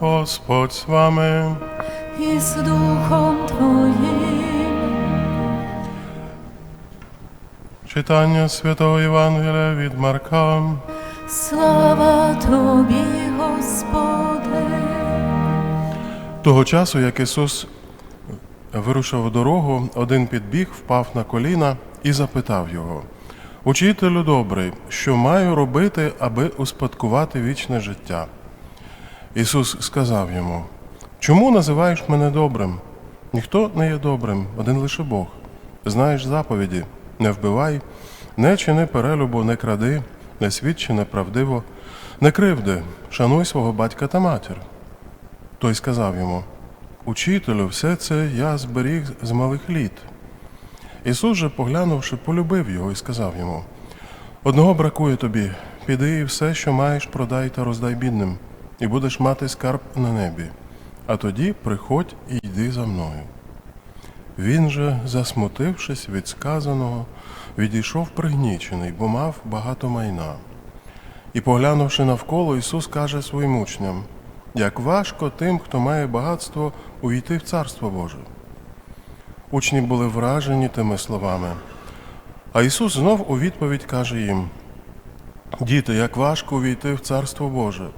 Господь з вами. і з Духом Твоїм. Читання Святого Євангелія від Марка. Слава Тобі, Господи. Того часу, як Ісус вирушив в дорогу, один підбіг, впав на коліна і запитав його: Учителю добрий, що маю робити, аби успадкувати вічне життя? Ісус сказав йому: Чому називаєш мене добрим? Ніхто не є добрим, один лише Бог. Знаєш заповіді: не вбивай, не чини перелюбу, не кради, не свідчи неправдиво, не кривди, шануй свого батька та матір. Той сказав йому: Учителю, все це я зберіг з малих літ. Ісус же, поглянувши, полюбив його і сказав йому: Одного бракує тобі, піди і все, що маєш, продай та роздай бідним, і будеш мати скарб на небі. А тоді приходь і йди за мною. Він же, засмутившись від сказаного, відійшов пригнічений, бо мав багато майна. І поглянувши навколо, Ісус каже своїм учням: як важко тим, хто має багатство, увійти в Царство Боже. Учні були вражені тими словами. А Ісус знов у відповідь каже їм: Діти, як важко увійти в Царство Боже.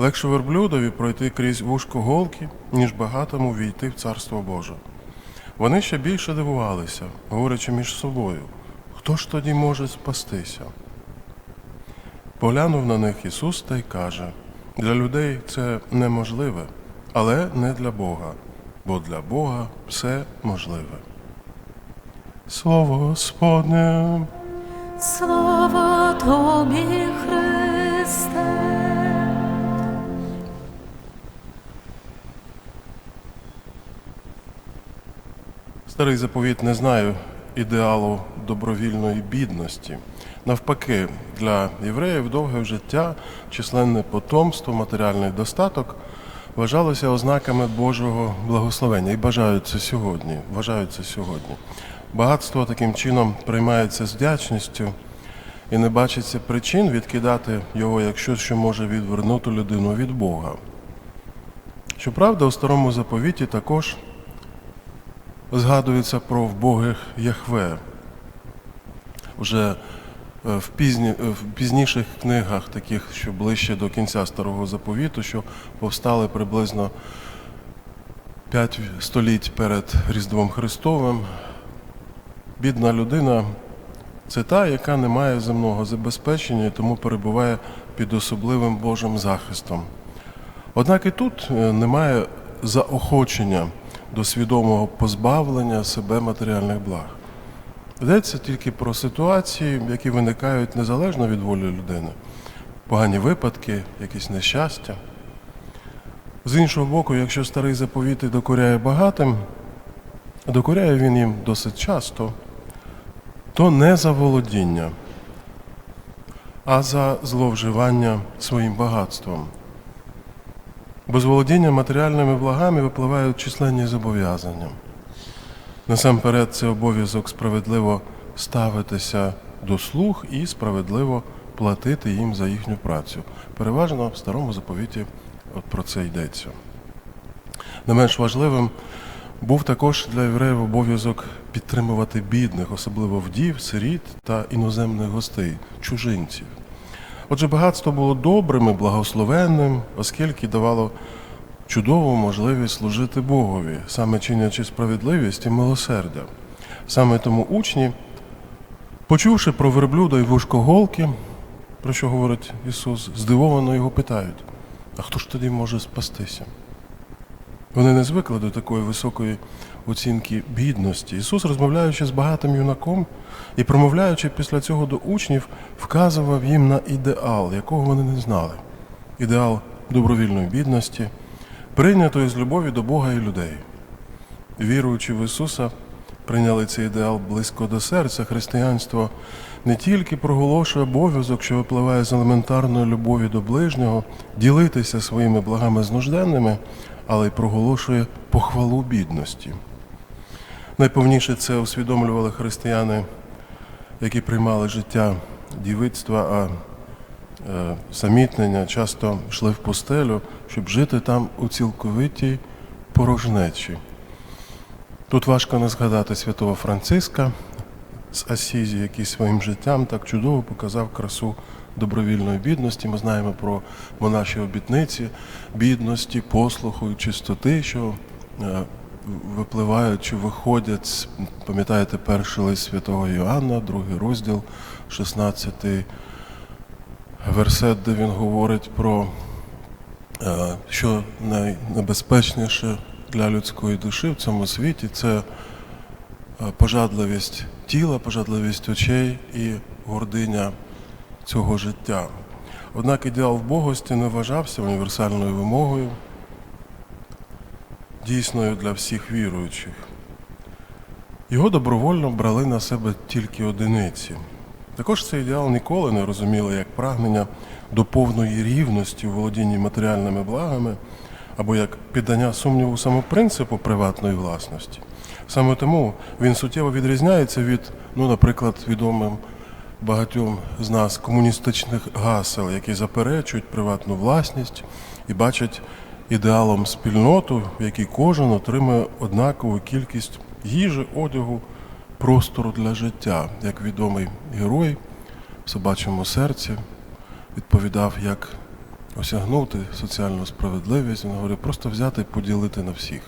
Легше верблюдові пройти крізь вушко голки, ніж багатому війти в Царство Боже. Вони ще більше дивувалися, говорячи між собою, хто ж тоді може спастися? Поглянув на них Ісус та й каже: для людей це неможливе, але не для Бога, бо для Бога все можливе. Слово Господне. Слава Тобі, Христе. Старий заповіт не знає ідеалу добровільної бідності. Навпаки, для євреїв довге життя, численне потомство, матеріальний достаток вважалося ознаками Божого благословення і бажають це сьогодні. Вважають це сьогодні. Багатство таким чином приймається з вдячністю і не бачиться причин відкидати його як щось, що може відвернути людину від Бога. Щоправда, у старому заповіті також згадується про вбогих Яхве. Уже е, в, пізні, е, в пізніших книгах, таких, що ближче до кінця старого заповіту, що повстали приблизно 5 століть перед Різдвом Христовим. Бідна людина це та, яка не має земного забезпечення і тому перебуває під особливим Божим захистом. Однак і тут е, немає заохочення до свідомого позбавлення себе матеріальних благ. Йдеться тільки про ситуації, які виникають незалежно від волі людини, погані випадки, якісь нещастя. З іншого боку, якщо старий заповіт і докоряє багатим, докоряє він їм досить часто, то не за володіння, а за зловживання своїм багатством. Бо з володіння матеріальними благами випливають численні зобов'язання. Насамперед, це обов'язок справедливо ставитися до слуг і справедливо платити їм за їхню працю. Переважно в старому заповіті от про це йдеться. Не менш важливим був також для євреїв обов'язок підтримувати бідних, особливо вдів, сиріт та іноземних гостей, чужинців. Отже, багатство було добрим і благословенним, оскільки давало чудову можливість служити Богові, саме чинячи справедливість і милосердя. Саме тому учні, почувши про верблюда і вушкоголки, про що говорить Ісус, здивовано його питають: а хто ж тоді може спастися? Вони не звикли до такої високої оцінки бідності. Ісус, розмовляючи з багатим юнаком і промовляючи після цього до учнів, вказував їм на ідеал, якого вони не знали. Ідеал добровільної бідності, прийнятої з любові до Бога і людей. Віруючи в Ісуса, прийняли цей ідеал близько до серця. Християнство не тільки проголошує обов'язок, що випливає з елементарної любові до ближнього, ділитися своїми благами з нужденними, але й проголошує похвалу бідності. Найповніше це усвідомлювали християни, які приймали життя дівицтва, а е, самітнення, часто йшли в пустелю, щоб жити там у цілковитій порожнечі. Тут важко не згадати святого Франциска з Асізі, який своїм життям так чудово показав красу добровільної бідності. Ми знаємо про монаші обітниці, бідності, послуху і чистоти, що е, випливають чи виходять, пам'ятаєте, перший лист святого Йоанна, другий розділ, 16 версет, де він говорить про е, що найнебезпечніше для людської душі в цьому світі це е, пожадливість тіла, пожадливість очей і гординя цього життя. Однак ідеал вбогості не вважався універсальною вимогою, дійсною для всіх віруючих. Його добровольно брали на себе тільки одиниці. Також цей ідеал ніколи не розуміли як прагнення до повної рівності у володінні матеріальними благами або як піддання сумніву самопринципу приватної власності. Саме тому він суттєво відрізняється від, ну, наприклад, відомим багатьом з нас комуністичних гасел, які заперечують приватну власність і бачать ідеалом спільноту, в якій кожен отримує однакову кількість їжі, одягу, простору для життя, як відомий герой в собачому серці відповідав, як осягнути соціальну справедливість. Він говорив, просто взяти і поділити на всіх.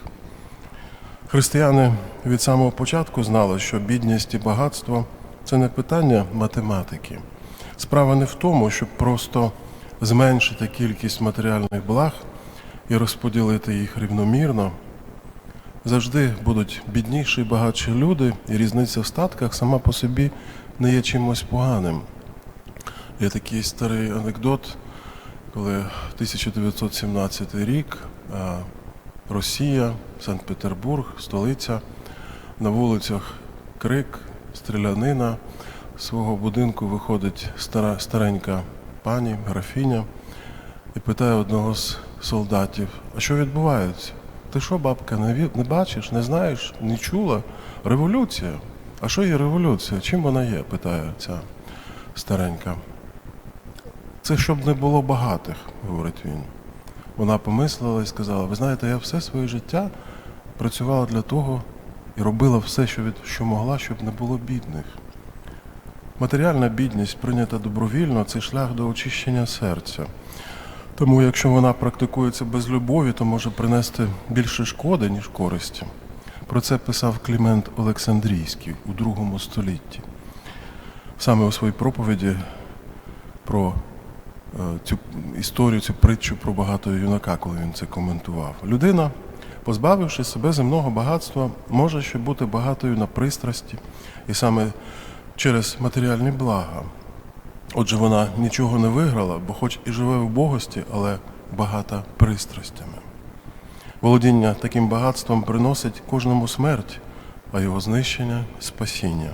Християни від самого початку знали, що бідність і багатство це не питання математики. Справа не в тому, щоб просто зменшити кількість матеріальних благ і розподілити їх рівномірно. Завжди будуть бідніші і багатші люди, і різниця в статках сама по собі не є чимось поганим. Є такий старий анекдот, коли 1917 рік Росія, Санкт-Петербург, столиця, на вулицях крик, стрілянина. З свого будинку виходить стара, старенька пані, графіня, і питає одного з солдатів, а що відбувається? Ти що, бабка, не, не бачиш, не знаєш, не чула? Революція. А що є революція? Чим вона є? питає ця старенька. Це щоб не було багатих, говорить він. Вона помислила і сказала: ви знаєте, я все своє життя працювала для того і робила все, що, від, що могла, щоб не було бідних. Матеріальна бідність, прийнята добровільно, це шлях до очищення серця. Тому, якщо вона практикується без любові, то може принести більше шкоди, ніж користі. Про це писав Клімент Олександрійський у другому столітті. Саме у своїй проповіді про цю історію, цю притчу про багатого юнака, коли він це коментував. Людина, позбавивши себе земного багатства, може ще бути багатою на пристрасті, і саме через матеріальні блага. Отже, вона нічого не виграла, бо хоч і живе в богості, але багата пристрастями. Володіння таким багатством приносить кожному смерть, а його знищення спасіння.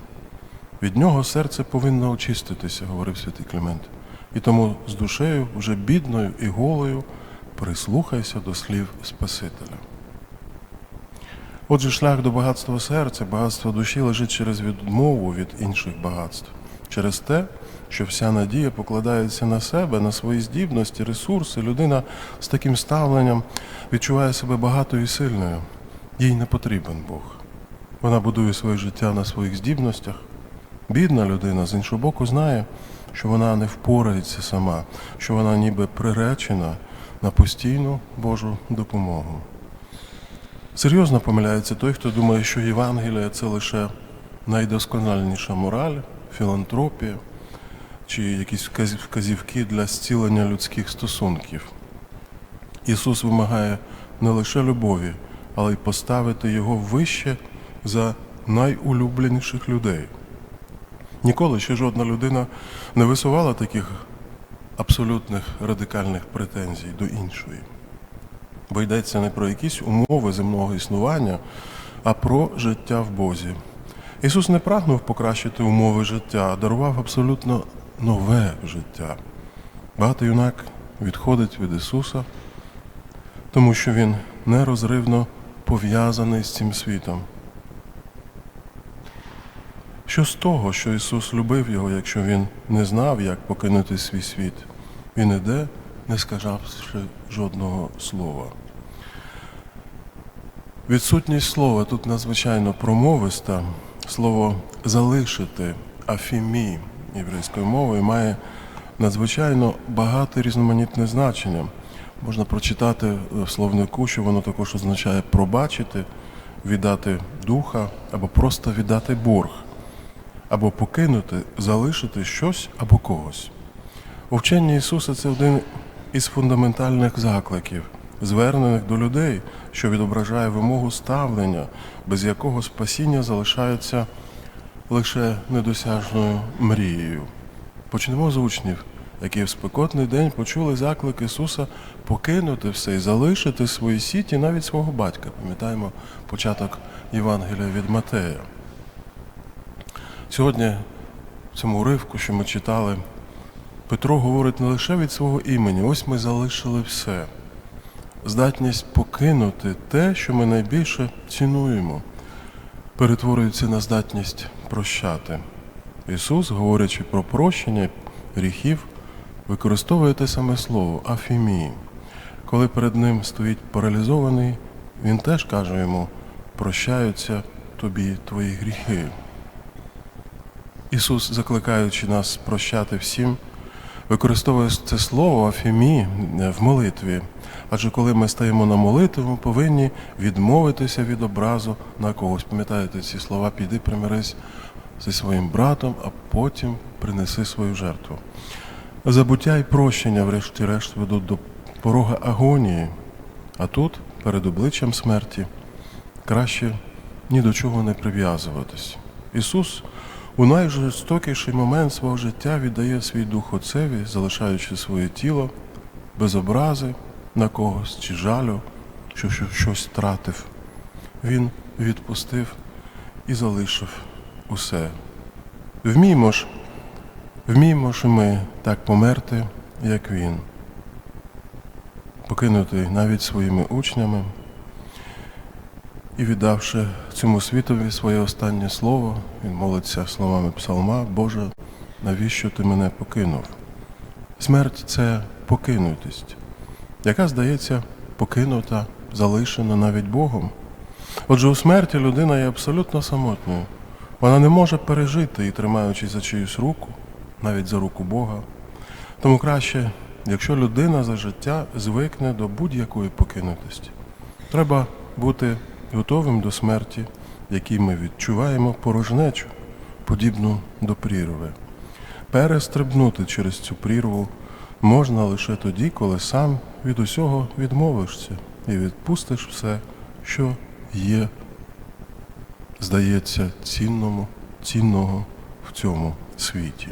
Від нього серце повинно очиститися, говорив святий Климент. І тому з душею, вже бідною і голою, прислухайся до слів Спасителя. Отже, шлях до багатства серця, багатства душі лежить через відмову від інших багатств, через те, що вся надія покладається на себе, на свої здібності, ресурси. Людина з таким ставленням відчуває себе багатою і сильною. Їй не потрібен Бог. Вона будує своє життя на своїх здібностях. Бідна людина, з іншого боку, знає, що вона не впорається сама, що вона ніби приречена на постійну Божу допомогу. Серйозно помиляється той, хто думає, що Євангелія це лише найдоскональніша мораль, філантропія чи якісь вказівки для зцілення людських стосунків. Ісус вимагає не лише любові, але й поставити його вище за найулюбленіших людей. Ніколи ще жодна людина не висувала таких абсолютних радикальних претензій до іншої. Бо йдеться не про якісь умови земного існування, а про життя в Бозі. Ісус не прагнув покращити умови життя, а дарував абсолютно нове життя. Багатий юнак відходить від Ісуса, тому що Він нерозривно пов'язаний з цим світом. Що з того, що Ісус любив його, якщо Він не знав, як покинути свій світ? Він іде, не сказавши жодного слова. Відсутність слова тут надзвичайно промовиста. Слово залишити афімі єврейською мовою має надзвичайно багате різноманітне значення. Можна прочитати в словнику, що воно також означає пробачити, віддати духа або просто віддати борг, або покинути, залишити щось або когось. У Ісуса це один із фундаментальних закликів, звернених до людей, що відображає вимогу ставлення, без якого спасіння залишається лише недосяжною мрією. Почнемо з учнів, які в спекотний день почули заклик Ісуса покинути все і залишити свої сіті, навіть свого батька. Пам'ятаємо початок Євангелія від Матея. Сьогодні в цьому уривку, що ми читали, Петро говорить не лише від свого імені, ось ми залишили все. Здатність покинути те, що ми найбільше цінуємо, перетворюється на здатність прощати. Ісус, говорячи про прощення гріхів, використовує те саме слово афімії. Коли перед ним стоїть паралізований, він теж каже йому: прощаються тобі твої гріхи. Ісус, закликаючи нас прощати всім, використовує це слово афімі в молитві. Адже коли ми стаємо на молитву, ми повинні відмовитися від образу на когось. Пам'ятаєте ці слова, піди примирись зі своїм братом, а потім принеси свою жертву. Забуття і прощення, врешті-решт, ведуть до порога агонії, а тут, перед обличчям смерті, краще ні до чого не прив'язуватись. Ісус у найжорстокіший момент свого життя віддає свій дух Отцеві, залишаючи своє тіло без образи на когось чи жалю, що що- щось втратив. Він відпустив і залишив усе. Вміймо ж, вміймо ж ми так померти, як він, покинутий навіть своїми учнями і віддавши цьому світові своє останнє слово, він молиться словами псалма, Боже, навіщо ти мене покинув? Смерть це покинутість, яка, здається, покинута, залишена навіть Богом. Отже, у смерті людина є абсолютно самотньою. Вона не може пережити і тримаючись за чиюсь руку, навіть за руку Бога. Тому краще, якщо людина за життя звикне до будь-якої покинутості, треба бути готовим до смерті, в якій ми відчуваємо порожнечу, подібну до прірви. Перестрибнути через цю прірву можна лише тоді, коли сам від усього відмовишся і відпустиш все, що є, здається, цінному, цінного в цьому світі.